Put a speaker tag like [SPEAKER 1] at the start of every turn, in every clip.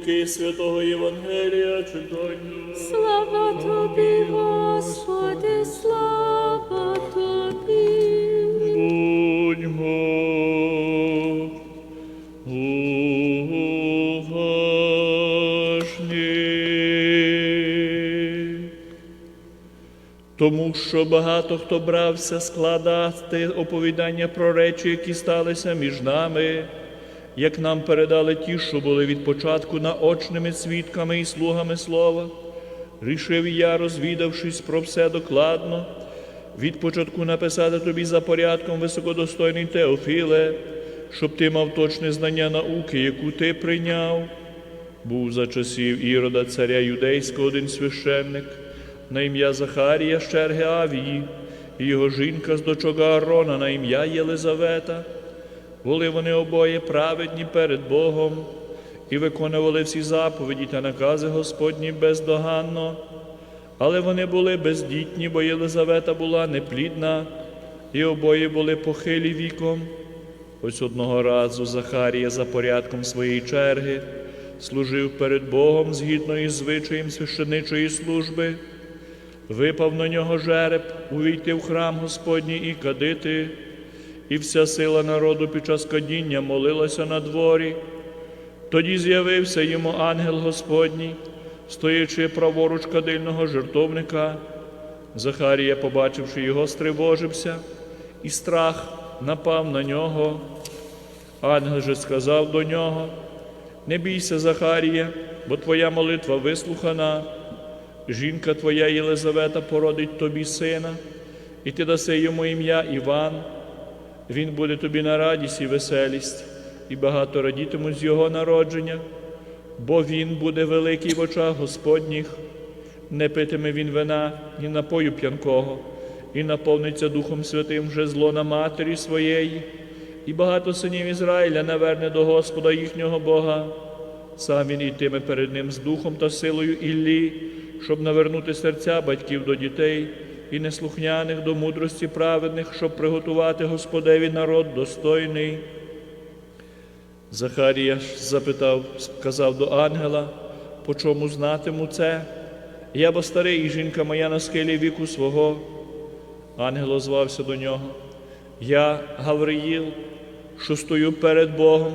[SPEAKER 1] Луки Святого Євангелія читання.
[SPEAKER 2] Слава тобі, Господи, слава тобі.
[SPEAKER 1] Будьмо. Тому що багато хто брався складати оповідання про речі, які сталися між нами, як нам передали ті, що були від початку наочними свідками і слугами слова. Рішив я, розвідавшись про все докладно, від початку написати тобі за порядком високодостойний Теофіле, щоб ти мав точне знання науки, яку ти прийняв. Був за часів Ірода, царя юдейського, один священник, на ім'я Захарія з Авії, і його жінка з дочок Аарона на ім'я Єлизавета. Були вони обоє праведні перед Богом і виконували всі заповіді та накази Господні бездоганно. Але вони були бездітні, бо Єлизавета була неплідна, і обоє були похилі віком. Ось одного разу Захарія за порядком своєї черги служив перед Богом згідно із звичаєм священичої служби. Випав на нього жереб увійти в храм Господній і кадити, і вся сила народу під час кадіння молилася на дворі. Тоді з'явився йому ангел Господній, стоячи праворуч кадильного жертовника. Захарія, побачивши його, стривожився, і страх напав на нього. Ангел же сказав до нього: Не бійся, Захарія, бо твоя молитва вислухана. Жінка твоя Єлизавета породить тобі сина, і ти даси йому ім'я Іван. Він буде тобі на радість і веселість, і багато радітимуть з його народження, бо він буде великий в очах Господніх, не питиме він вина, ні напою п'янкого, і наповниться Духом Святим вже зло на матері своєї, і багато синів Ізраїля наверне до Господа їхнього Бога. Сам він йтиме перед ним з духом та силою Іллі, щоб навернути серця батьків до дітей і неслухняних до мудрості праведних, щоб приготувати Господеві народ достойний. Захарія запитав, сказав до ангела, по чому знатиму це? Я бо старий, і жінка моя на схилі віку свого. Ангел озвався до нього. Я Гавриїл, що стою перед Богом.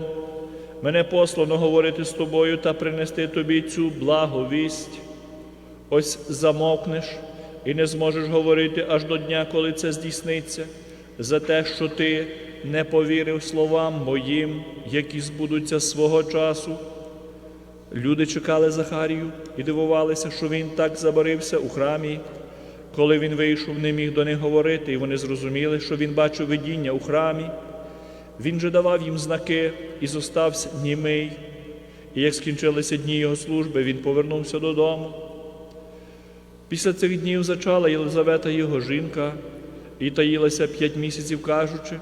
[SPEAKER 1] Мене послано говорити з тобою та принести тобі цю благовість. Ось замовкнеш і не зможеш говорити аж до дня, коли це здійсниться, за те, що ти не повірив словам моїм, які збудуться свого часу. Люди чекали Захарію і дивувалися, що він так забарився у храмі. Коли він вийшов, не міг до них говорити, і вони зрозуміли, що він бачив видіння у храмі. Він же давав їм знаки і зостався німий. І як скінчилися дні його служби, він повернувся додому. Після цих днів зачала Єлизавета його жінка і таїлася п'ять місяців, кажучи,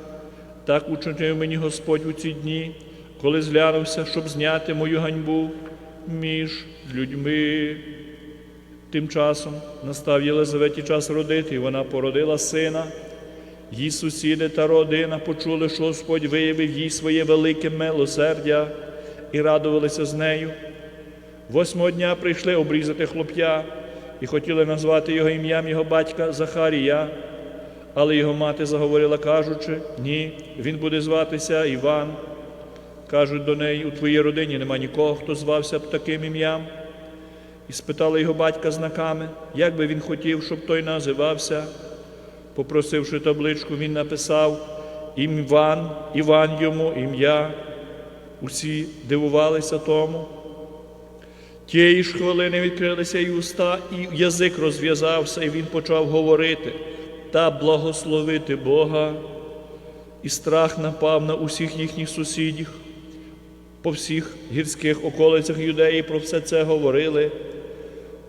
[SPEAKER 1] так учинив мені Господь у ці дні, коли зглянувся, щоб зняти мою ганьбу між людьми. Тим часом настав Єлизаветі час родити, і вона породила сина. Її сусіди та родина почули, що Господь виявив їй своє велике милосердя і радувалися з нею. Восьмого дня прийшли обрізати хлоп'я і хотіли назвати його ім'ям його батька Захарія, але його мати заговорила, кажучи, ні, він буде зватися Іван. Кажуть до неї, у твоїй родині нема нікого, хто звався б таким ім'ям. І спитали його батька знаками, як би він хотів, щоб той називався. Попросивши табличку, він написав Іван, Іван йому ім'я. Усі дивувалися тому. Тієї ж хвилини відкрилися і уста, і язик розв'язався, і він почав говорити та благословити Бога. І страх напав на усіх їхніх сусідів. По всіх гірських околицях юдеї про все це говорили.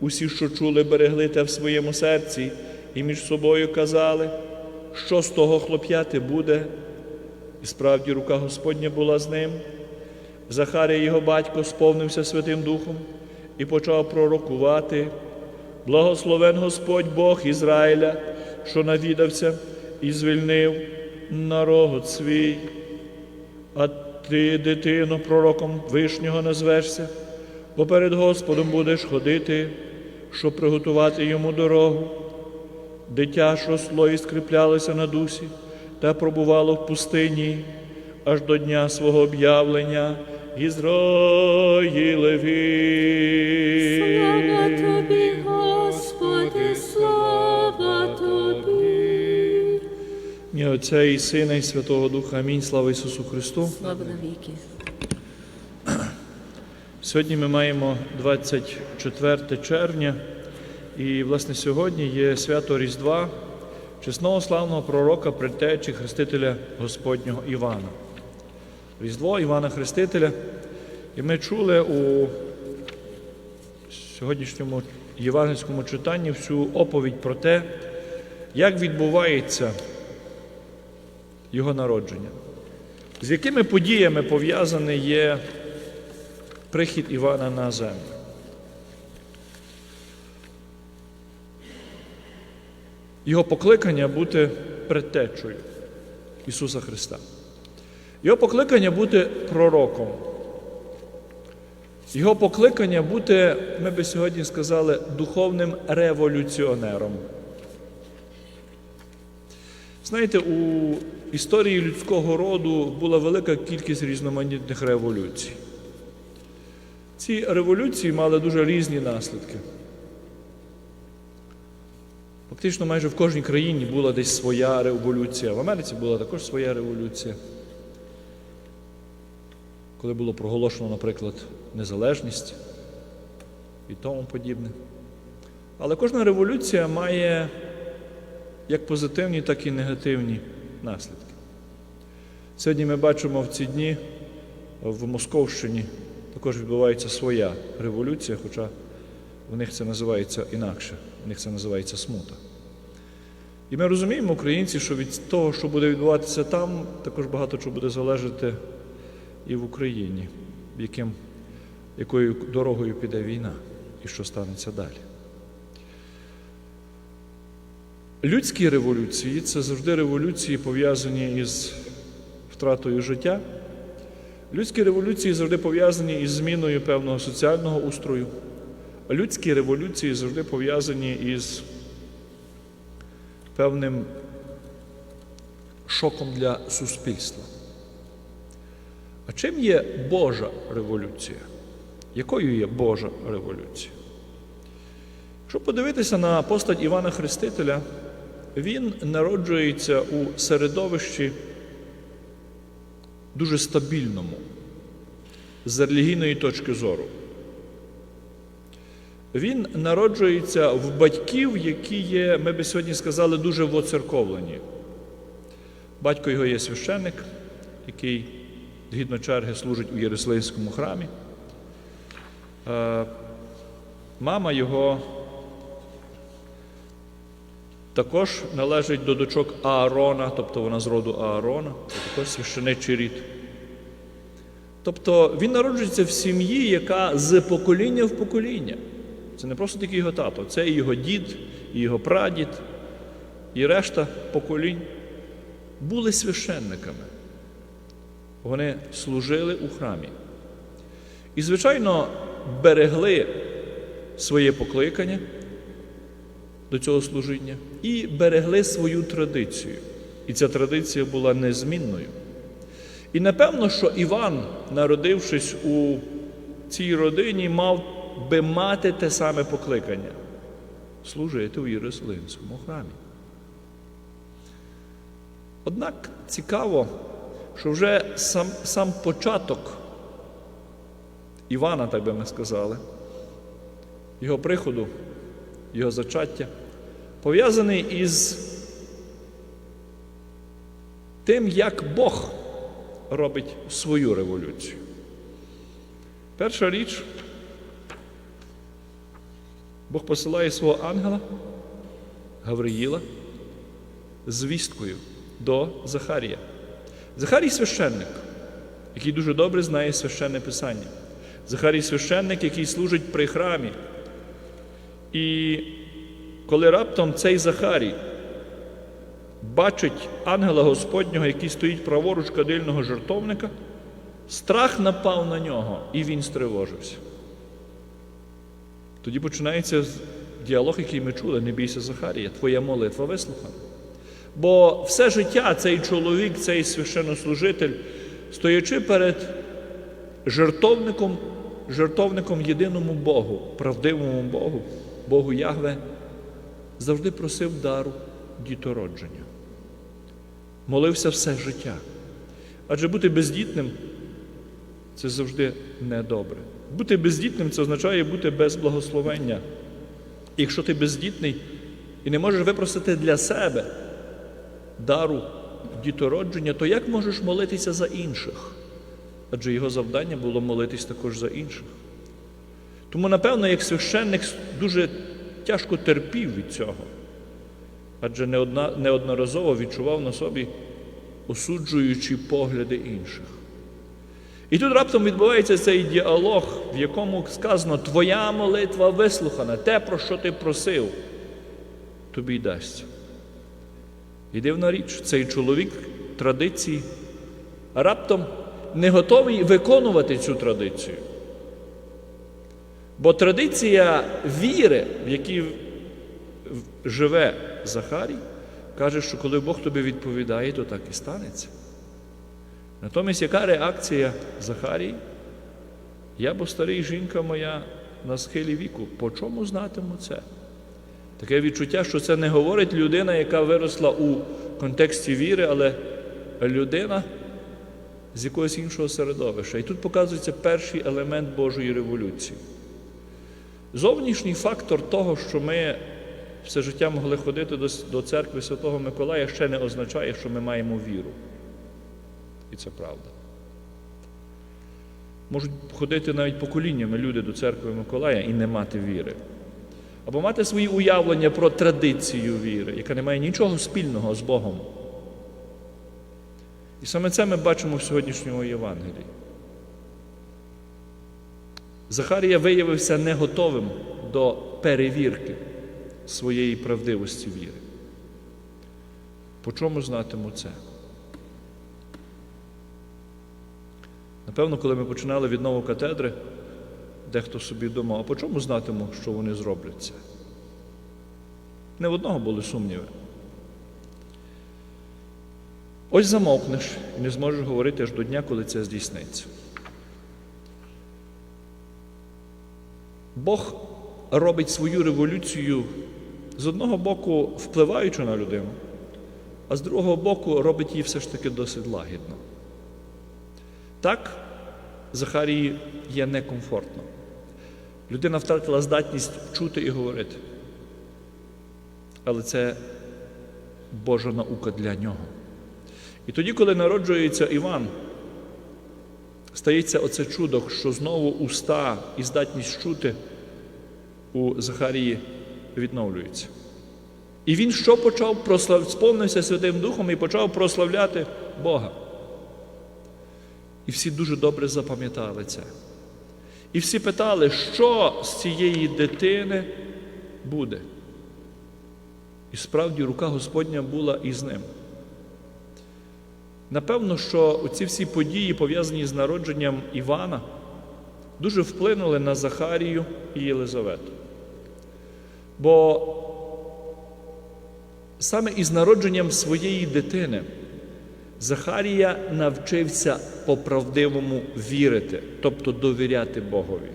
[SPEAKER 1] Усі, що чули, берегли те в своєму серці, і між собою казали, що з того хлоп'яти буде. І справді рука Господня була з ним. Захарія, його батько, сповнився Святим Духом і почав пророкувати. Благословен Господь Бог Ізраїля, що навідався і звільнив народ свій. А ти, дитино, пророком Вишнього назвешся, бо перед Господом будеш ходити, щоб приготувати йому дорогу. Дитя, росло і скріплялося на дусі, та пробувало в пустині аж до дня свого об'явлення Ізраїлеві.
[SPEAKER 2] Слава тобі, Господи, слава тобі.
[SPEAKER 1] Ім'я Отця і Сина, і Святого Духа. Амінь. Слава Ісусу Христу.
[SPEAKER 2] Слава навіки.
[SPEAKER 1] Сьогодні ми маємо 24 червня, і власне сьогодні є свято Різдва, чесного славного пророка, предтечі Хрестителя Господнього Івана. Різдво Івана Хрестителя. І ми чули у сьогоднішньому євангельському читанні всю оповідь про те, як відбувається його народження, з якими подіями пов'язаний є прихід Івана на землю. Його покликання бути предтечою Ісуса Христа. Його покликання бути пророком. Його покликання бути, ми би сьогодні сказали, духовним революціонером. Знаєте, у історії людського роду була велика кількість різноманітних революцій. Ці революції мали дуже різні наслідки. Фактично, майже в кожній країні була десь своя революція. В Америці була також своя революція. Коли було проголошено, наприклад, незалежність і тому подібне. Але кожна революція має як позитивні, так і негативні наслідки. Сьогодні ми бачимо в ці дні в Московщині також відбувається своя революція, хоча в них це називається інакше, в них це називається смута. І ми розуміємо, українці, що від того, що буде відбуватися там, також багато чого буде залежати і в Україні, яким, якою дорогою піде війна і що станеться далі. Людські революції це завжди революції, пов'язані із втратою життя. Людські революції завжди пов'язані із зміною певного соціального устрою. Людські революції завжди пов'язані із певним шоком для суспільства. А чим є Божа революція? Якою є Божа революція? Якщо подивитися на постать Івана Хрестителя, він народжується у середовищі дуже стабільному з релігійної точки зору. Він народжується в батьків, які є, ми би сьогодні сказали, дуже воцерковлені. Батько його є священник, який згідно черги служить у Єрусалимському храмі. Е, Мама його також належить до дочок Аарона, тобто вона з роду Аарона, також священичий рід. Тобто він народжується в сім'ї, яка з покоління в покоління. Це не просто тільки його тато, це і його дід, і його прадід, і решта поколінь були священниками. Вони служили у храмі. І, звичайно, берегли своє покликання до цього служіння і берегли свою традицію. І ця традиція була незмінною. І напевно, що Іван, народившись у цій родині, мав би мати те саме покликання служити у Єрусалимському храмі. Однак цікаво, що вже сам, сам початок Івана, так би ми сказали, його приходу, його зачаття, пов'язаний із тим, як Бог робить свою революцію. Перша річ, Бог посилає свого ангела Гавриїла з вісткою до Захарія. Захарій священник, який дуже добре знає священне писання. Захарій священник, який служить при храмі. І коли раптом цей Захарій бачить ангела Господнього, який стоїть праворуч кадильного жертовника, страх напав на нього, і він стривожився. Тоді починається діалог, який ми чули, не бійся Захарія, твоя молитва вислухана. Бо все життя цей чоловік, цей священнослужитель, стоячи перед жертовником, жертовником єдиному Богу, правдивому Богу, Богу Ягве, завжди просив дару дітородження. Молився все життя. Адже бути бездітним це завжди недобре. Бути бездітним це означає бути без благословення. І Якщо ти бездітний і не можеш випросити для себе дару дітородження, то як можеш молитися за інших? Адже його завдання було молитись також за інших. Тому, напевно, як священник дуже тяжко терпів від цього, адже неодноразово відчував на собі осуджуючі погляди інших. І тут раптом відбувається цей діалог, в якому сказано, твоя молитва вислухана, те, про що ти просив, тобі дасть. І дивна річ, цей чоловік традиції раптом не готовий виконувати цю традицію. Бо традиція віри, в якій живе Захарій, каже, що коли Бог тобі відповідає, то так і станеться. Натомість, яка реакція Захарії? Я, бо старий жінка моя на схилі віку, по чому знатиму це? Таке відчуття, що це не говорить людина, яка виросла у контексті віри, але людина з якогось іншого середовища. І тут показується перший елемент Божої революції. Зовнішній фактор того, що ми все життя могли ходити до, церкви Святого Миколая, ще не означає, що ми маємо віру. І це правда. Можуть ходити навіть поколіннями люди до церкви Миколая і не мати віри. Або мати свої уявлення про традицію віри, яка не має нічого спільного з Богом. І саме це ми бачимо в сьогоднішньому Євангелії. Захарія виявився не готовим до перевірки своєї правдивості віри. По чому знатиму це? Напевно, коли ми починали віднову катедри, дехто собі думав, а по чому знатиму, що вони зроблять це? Не в одного були сумніви. Ось замовкнеш і не зможеш говорити аж до дня, коли це здійсниться. Бог робить свою революцію з одного боку впливаючи на людину, а з другого боку робить її все ж таки досить лагідно. Так, Захарії є некомфортно. Людина втратила здатність чути і говорити. Але це Божа наука для нього. І тоді, коли народжується Іван, стається оце чудо, що знову уста і здатність чути у Захарії відновлюються. І він що почав? Прослав... сповнився Святим Духом і почав прославляти Бога. І всі дуже добре запам'ятали це. І всі питали, що з цієї дитини буде. І справді рука Господня була із ним. Напевно, що ці всі події, пов'язані з народженням Івана, дуже вплинули на Захарію і Єлизавету. Бо саме із народженням своєї дитини Захарія навчився по-правдивому вірити, тобто довіряти Богові.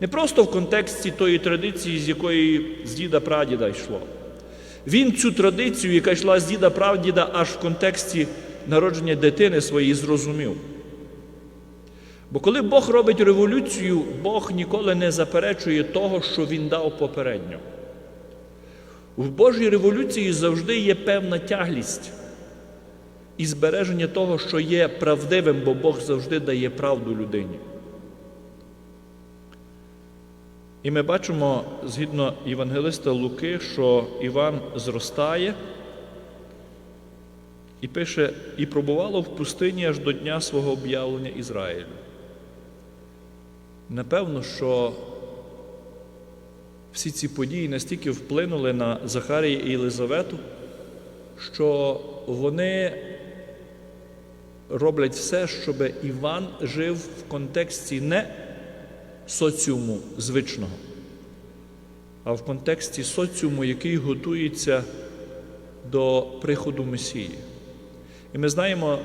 [SPEAKER 1] Не просто в контексті тої традиції, з якої з діда прадіда йшло. Він цю традицію, яка йшла з діда прадіда, аж в контексті народження дитини своєї зрозумів. Бо коли Бог робить революцію, Бог ніколи не заперечує того, що Він дав попередньо. В Божій революції завжди є певна тяглість і збереження того, що є правдивим, бо Бог завжди дає правду людині. І ми бачимо, згідно Євангелиста Луки, що Іван зростає і пише, і пробувало в пустині аж до дня свого об'явлення Ізраїлю. Напевно, що всі ці події настільки вплинули на Захарія і Єлизавету, що вони роблять все, щоб Іван жив в контексті не соціуму звичного, а в контексті соціуму, який готується до приходу Месії. І ми знаємо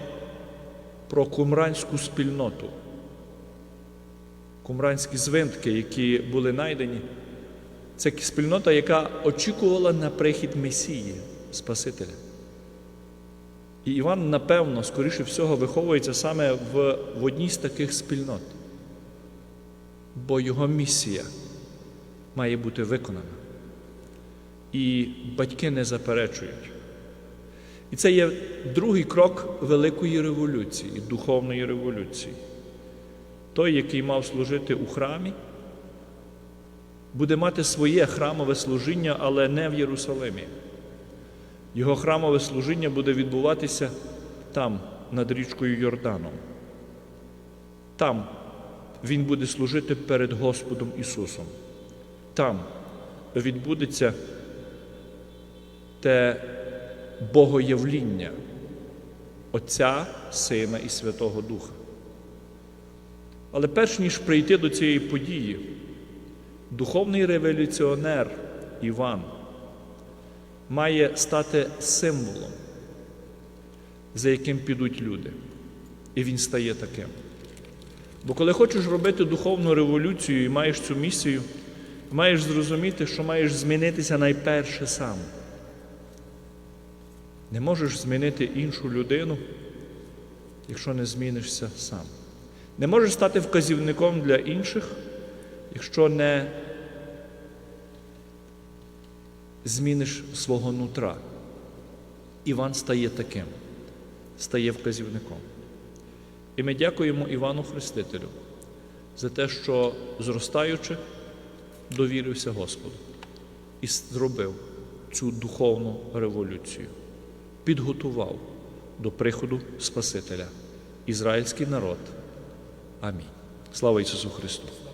[SPEAKER 1] про кумранську спільноту, кумранські звинтки, які були знайдені. Це спільнота, яка очікувала на прихід Месії, Спасителя. І Іван, напевно, скоріше всього, виховується саме в, в одній з таких спільнот, бо його місія має бути виконана. І батьки не заперечують. І це є другий крок великої революції, духовної революції. Той, який мав служити у храмі, буде мати своє храмове служіння, але не в Єрусалимі. Його храмове служіння буде відбуватися там, над річкою Йорданом. Там він буде служити перед Господом Ісусом. Там відбудеться те богоявління Отця, Сина і Святого Духа. Але перш ніж прийти до цієї події, духовний революціонер Іван має стати символом, за яким підуть люди. І він стає таким. Бо коли хочеш робити духовну революцію і маєш цю місію, маєш зрозуміти, що маєш змінитися найперше сам. Не можеш змінити іншу людину, якщо не змінишся сам. Не можеш стати вказівником для інших, якщо не зміниш свого нутра. Іван стає таким, стає вказівником. І ми дякуємо Івану Хрестителю за те, що, зростаючи, довірився Господу і зробив цю духовну революцію, підготував до приходу Спасителя ізраїльський народ. Амінь. Слава Ісусу Христу!